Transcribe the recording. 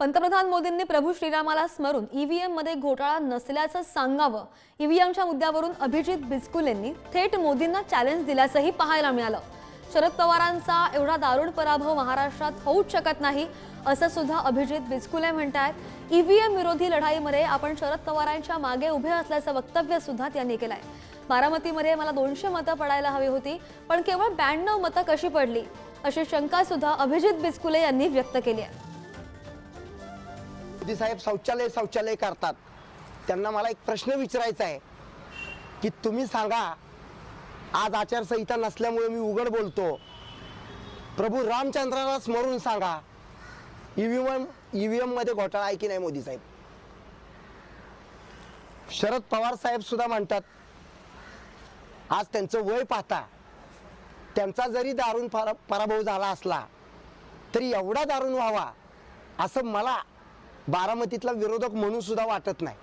पंतप्रधान मोदींनी प्रभू श्रीरामाला स्मरून ईव्हीएममध्ये घोटाळा नसल्याचं सांगावं. ईव्हीएमच्या मुद्द्यावरून अभिजित बिस्कुलेंनी थेट मोदींना चॅलेंज दिल्याचंही पाहायला मिळालं. शरद पवारांचा एवढा दारुण पराभव महाराष्ट्रात होऊच शकत नाही असं सुद्धा अभिजित बिस्कुले म्हणतायत. ईव्हीएम विरोधी लढाईमध्ये आपण शरद पवारांच्या मागे उभे असल्याचं वक्तव्य सुद्धा त्यांनी केलंय. बारामतीमध्ये मला दोनशे मतं पडायला हवी होती पण केवळ ब्याण्णव मतं कशी पडली अशी शंका सुद्धा अभिजित बिस्कुले यांनी व्यक्त केली आहे. मोदी साहेब शौचालय शौचालय करतात. त्यांना मला एक प्रश्न विचारायचा आहे की तुम्ही सांगा आज आचारसंहिता नसल्यामुळे मी उघड बोलतो. प्रभू रामचंद्राला स्मरून सांगा ईव्हीएम ईव्हीएममध्ये घोटाळा आहे की नाही मोदी साहेब? शरद पवार साहेब सुद्धा म्हणतात आज त्यांचं वय पाहता त्यांचा जरी दारुण परा पराभव झाला असला तरी एवढा दारुण व्हावा असं मला बारामतीतला विरोधक म्हणून सुद्धा वाटत नाही.